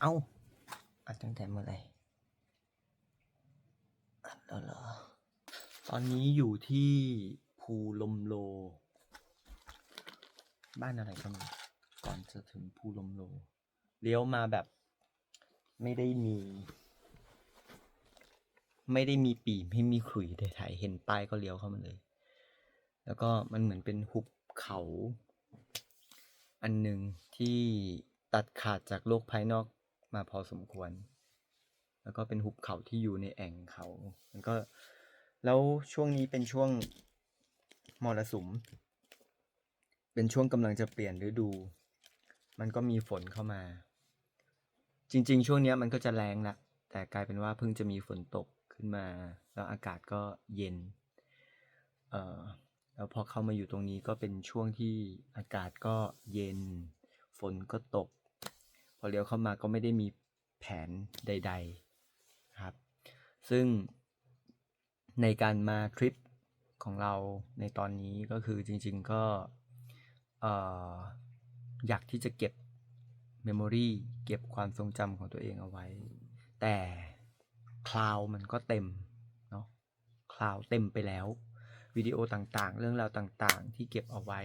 เอ้าอัดตั้งแต่เมื่อไหร่อัดแล้วเหรอ ตอนนี้อยู่ที่ภูลมโล บ้านอะไรกันก่อนจะถึงภูลมโล เลี้ยวมาแบบ ไม่ได้มี ไม่ได้มีปีไม่มีขลุยใดๆเห็นป้ายก็เลี้ยวเข้ามาเลย แล้วก็มันเหมือนเป็นหุบเขา อันหนึ่งที่ตัดขาดจากโลกภายนอก มาพอสมควร แล้วก็เป็นหุบเขาที่อยู่ในแอ่งเขามันก็แล้วช่วงนี้เป็นช่วงมรสุม เป็นช่วงกำลังจะเปลี่ยนฤดู มันก็มีฝนเข้ามา จริง ๆ ช่วงนี้มันก็จะแรงละแต่กลายเป็นว่าเพิ่งจะมีฝนตกขึ้นมา แล้วอากาศก็เย็น เอ่อแล้วพอเข้ามาอยู่ตรงนี้ก็เป็นช่วงที่อากาศก็เย็น ฝนก็ตก พอเลี้ยวเข้ามาก็ไม่ได้มีแผนใด ๆครับ ซึ่งในการมาทริปของเราในตอนนี้ก็คือจริงๆก็เอ่ออยากที่จะเก็บเมมโมรีเก็บความทรงจำของตัวเองเอาไว้ แต่คลาวมันก็เต็มเนาะคลาวเต็มไปแล้ว วิดีโอต่างๆ เรื่องราวต่างๆ ที่เก็บเอาไว้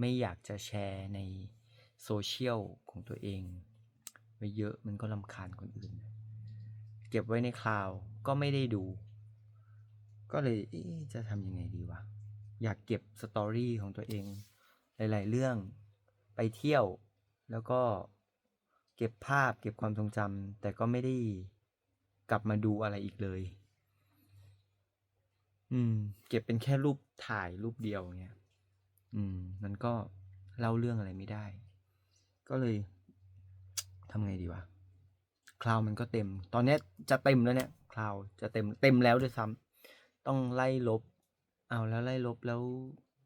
ไม่อยากจะแชร์ในโซเชียลของตัวเอง ไว้เยอะมันก็ลำคาญคนอื่น เก็บไว้ในคลาวก็ไม่ได้ดู ก็เลยเจะทำยังไงดีวะ อยากเก็บสตอรี่ของตัวเอง หลาย ๆ เรื่องไปเที่ยวแล้วก็เก็บภาพเก็บความทรงจำแต่ก็ไม่ได้กลับมาดูอะไรอีกเลย อืม เก็บเป็นแค่รูปถ่ายรูปเดียวเงี้ยอืม มันก็เล่าเรื่องอะไรไม่ได้ ก็เลย ทำไงดีวะคลาวมันก็เต็ม ตอนนี้จะเต็มแล้วเนี่ยคลาวจะเต็มเต็มแล้วด้วยซ้ำต้องไล่ลบ เอาแล้วไล่ลบแล้ว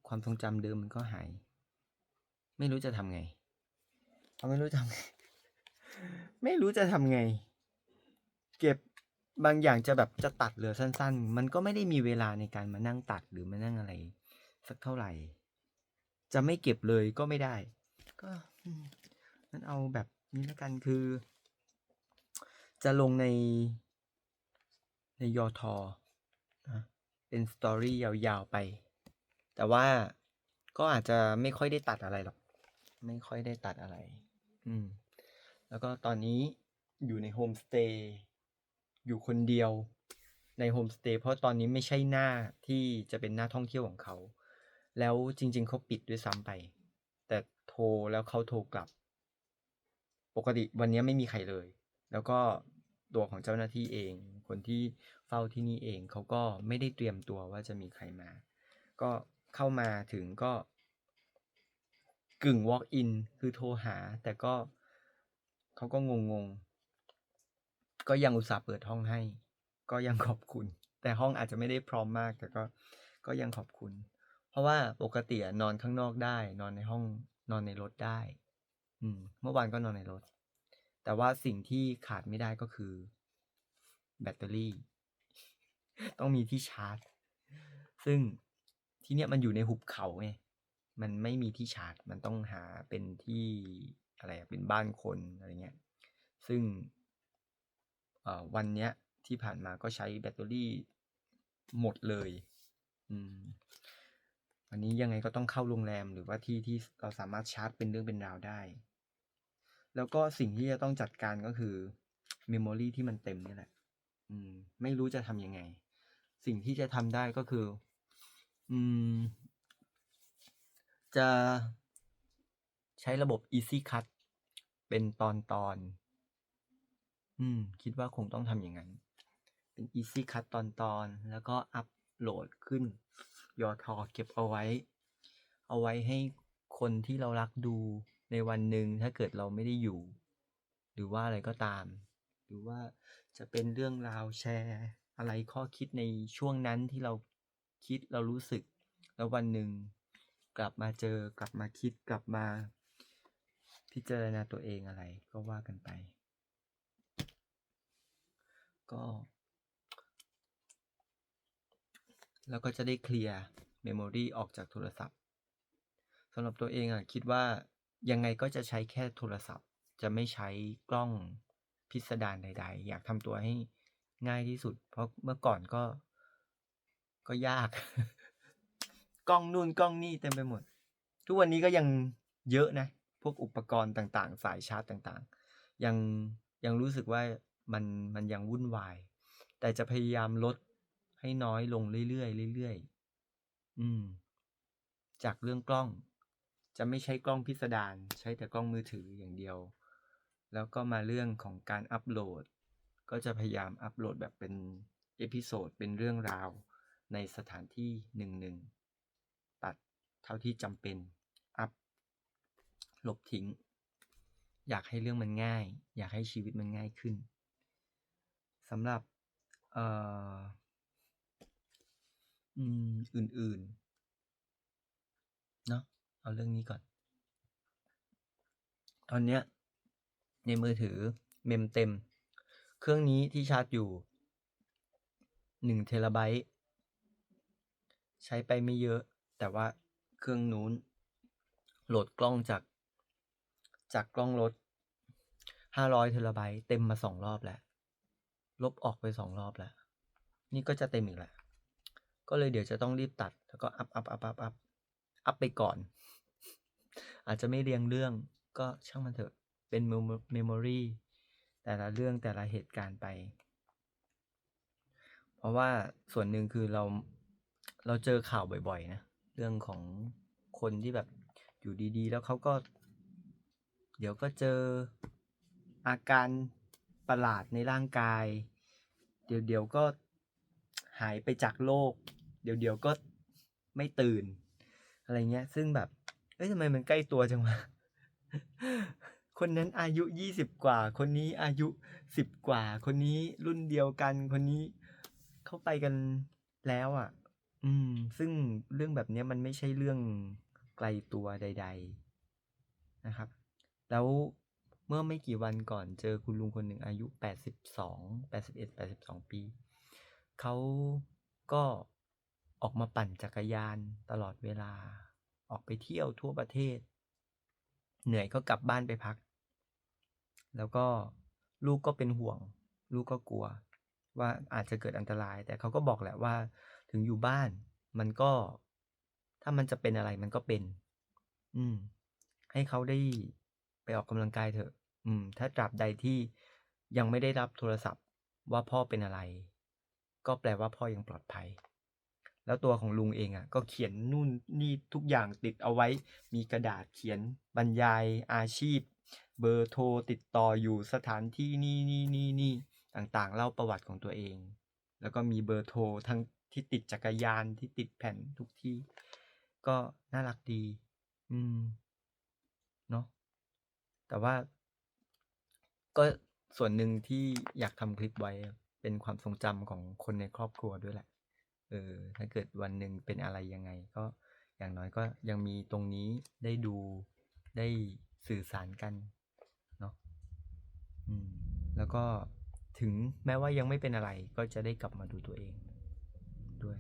ความทรงจำเดิมมันก็หาย ไม่รู้จะทำไงเอาไม่รู้จะทำไง ไม่รู้จะทำไง เก็บบางอย่างจะแบบจะตัดเหลือสั้น ๆ มันก็ไม่ได้มีเวลาในการมานั่งตัดหรือมานั่งอะไร สักเท่าไหร่ จะไม่เก็บเลยก็ไม่ได้ ก็อืมงั้นเอาแบบ นี้แล้วกันคือ จะลงใน ในยอทอนะเป็นสตอรี่ยาวๆไป แต่ว่าก็อาจจะไม่ค่อยได้ตัดอะไรหรอก ไม่ค่อยได้ตัดอะไร อืม แล้วก็ตอนนี้อยู่ในโฮมสเตย์อยู่คนเดียวในโฮมสเตย์เพราะตอนนี้ไม่ใช่หน้าที่จะเป็นหน้าท่องเที่ยวของเขา แล้วจริง ๆเขาปิดด้วยซ้ำไป แต่โทรแล้วเขาโทรกลับ ปกติวันนี้ไม่มีใครเลย แล้วก็ตัวของเจ้าหน้าที่เอง คนที่เฝ้าที่นี่เองเขาก็ไม่ได้เตรียมตัวว่าจะมีใครมา ก็เข้ามาถึงก็กึ่ง walk in คือโทรหา แต่ก็เขาก็งงๆก็ยังอุตส่าห์เปิดห้องให้ ก็ยังขอบคุณ แต่ห้องอาจจะไม่ได้พร้อมมาก แต่ก็ก็ยังขอบคุณ เพราะว่าปกตินอนข้างนอกได้ นอนในห้องนอนในรถได้ อืม เมื่อวานก็นอนในรถ แต่ว่าสิ่งที่ขาดไม่ได้ก็คือ แบตเตอรี่ ต้องมีที่ชาร์จ ซึ่งที่เนี้ยมันอยู่ในหุบเขาไงมันไม่มีที่ชาร์จ มันต้องหาเป็นที่อะไรเป็นบ้านคนอะไรเงี้ย ซึ่งเอ่อวันเนี้ยที่ผ่านมาก็ใช้แบตเตอรี่หมดเลย อืม วันนี้ยังไงก็ต้องเข้าโรงแรมหรือว่าที่ที่เราสามารถชาร์จเป็นเรื่องเป็นราวได้ แล้วก็สิ่งที่จะต้องจัดการก็คือ memory ที่มันเต็มนี่แหละ อืม ไม่รู้จะทำยังไง สิ่งที่จะทำได้ก็คือ อืม จะใช้ระบบ Easy Cut เป็นตอนตอน อืม คิดว่าคงต้องทำอย่างนั้น เป็น Easy Cut ตอนตอน แล้วก็อัปโหลดขึ้นยอทอเก็บเอาไว้ เอาไว้ให้คนที่เรารักดู ในวันหนึ่งถ้าเกิดเราไม่ได้อยู่ หรือว่าอะไรก็ตาม หรือว่าจะเป็นเรื่องราวแชร์ อะไรข้อคิดในช่วงนั้นที่เราคิดเรารู้สึก แล้ววันหนึ่งกลับมาเจอกลับมาคิดกลับมา พิจารณาตัวเองอะไรก็ว่ากันไป ก็ แล้วก็จะได้เคลียร์เมมโมรีออกจากโทรศัพท์สำหรับตัวเองอะคิดว่า ยังไงก็จะใช้แค่โทรศัพท์ จะไม่ใช้กล้องพิสดารใด ๆ อยากทำตัวให้ง่ายที่สุด เพราะเมื่อก่อนก็ ก็ยาก กล้องนู่นกล้องนี่เต็มไปหมด ทุกวันนี้ก็ยังเยอะนะ พวกอุปกรณ์ต่างๆ สายชาร์จต่างๆ ยังยังรู้สึกว่ามันมันยังวุ่นวาย แต่จะพยายามลดให้น้อยลงเรื่อยๆเรื่อยๆอืม จากเรื่องกล้อง จะไม่ใช้กล้องพิสดารใช้แต่กล้องมือถืออย่างเดียว แล้วก็มาเรื่องของการอัปโหลด ก็จะพยายามอัปโหลดแบบเป็นเอพิโซดเป็นเรื่องราว ในสถานที่หนึ่งๆตัดเท่าที่จำเป็นอัพลบทิ้ง อยากให้เรื่องมันง่าย อยากให้ชีวิตมันง่ายขึ้นสำหรับเอ่ออื่นๆ เอาเรื่องนี้ก่อน ตอนเนี้ยในมือถือเมมเต็ม เครื่องนี้ที่ชาร์จอยู่1เทราไบต์ใช้ไปไม่เยอะ แต่ว่าเครื่องนู้น โหลดกล้องจาก จากกล้องรถ500เทราไบต์เต็มมา2รอบแล้ว ลบออกไป2รอบแล้ว นี่ก็จะเต็มอีกแล้ว ก็เลยเดี๋ยวจะต้องรีบตัด แล้วก็อัปอัปอัปอัปอัป อัปไปก่อน อาจจะไม่เรียงเรื่องก็ช่างมันเถอะ เป็น memo memory แต่ละเรื่องแต่ละเหตุการณ์ไป เพราะว่าส่วนหนึ่งคือเราเราเจอข่าวบ่อยๆนะ เรื่องของคนที่แบบอยู่ดีๆ แล้วเขาก็ เดี๋ยวก็เจออาการประหลาดในร่างกาย เดี๋ยวๆก็หายไปจากโลก เดี๋ยวๆก็ไม่ตื่น อะไรเงี้ย ซึ่งแบบเฮ้ยทำไมมันใกล้ตัวจังวะ คนนั้นอายุ20กว่า คนนี้อายุ10กว่า คนนี้รุ่นเดียวกัน คนนี้เขาไปกันแล้วอะอืม ซึ่งเรื่องแบบเนี้ยมันไม่ใช่เรื่องไกลตัวใด ๆ นะครับ แล้วเมื่อไม่กี่วันก่อนเจอคุณลุงคนหนึ่งอายุ 82 81 82 ปี เขาก็ ออกมาปั่นจักรยานตลอดเวลา ออกไปเที่ยวทั่วประเทศ เหนื่อยก็กลับบ้านไปพัก แล้วก็ลูกก็เป็นห่วง ลูกก็กลัว ว่าอาจจะเกิดอันตราย แต่เขาก็บอกแหละว่า ถึงอยู่บ้านมันก็ ถ้ามันจะเป็นอะไรมันก็เป็น อืม ให้เขาได้ไปออกกำลังกายเถอะ อืม ถ้าตราบใดที่ยังไม่ได้รับโทรศัพท์ว่าพ่อเป็นอะไร ก็แปลว่าพ่อยังปลอดภัย แล้วตัวของลุงเองอะก็เขียนนู่นนี่ทุกอย่างติดเอาไว้ มีกระดาษเขียนบรรยายอาชีพ เบอร์โทรติดต่ออยู่สถานที่นี่ๆๆต่างๆ เล่าประวัติของตัวเอง แล้วก็มีเบอร์โทรทั้งที่ติดจักรยานที่ติดแผ่นทุกที่ ก็น่ารักดี อืมเนาะแต่ว่าก็ส่วนหนึ่งที่อยากทำคลิปไว้เป็นความทรงจำของคนในครอบครัวด้วยแหละ ออถ้าเกิดวันหนึ่งเป็นอะไรยังไง ก็อย่างน้อยก็ยังมีตรงนี้ได้ดูได้สื่อสารกันเนาะอืมแล้วก็ถึงแม้ว่ายังไม่เป็นอะไรก็จะได้กลับมาดูตัวเองด้วย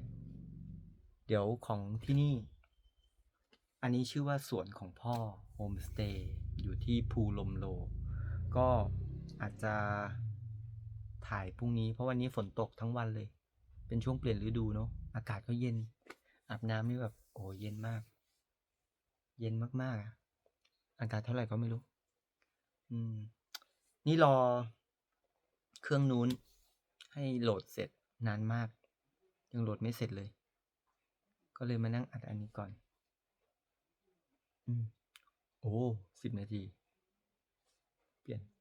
เดี๋ยวของที่นี่ อันนี้ชื่อว่าสวนของพ่อโฮมสเตย์อยู่ที่ภูลมโล ก็อาจจะถ่ายพรุ่งนี้เพราะวันนี้ฝนตกทั้งวันเลย เป็นช่วงเปลี่ยนฤดูเนาะอากาศก็เย็น อาบน้ำนี่แบบโอ้เย็นมาก เย็นมากๆอะอากาศเท่าไหร่ก็ไม่รู้ อืม นี่รอเครื่องนู้น ให้โหลดเสร็จนานมาก ยังโหลดไม่เสร็จเลย ก็เลยมานั่งอัดอันนี้ก่อน อืม โอ้10นาที เปลี่ยน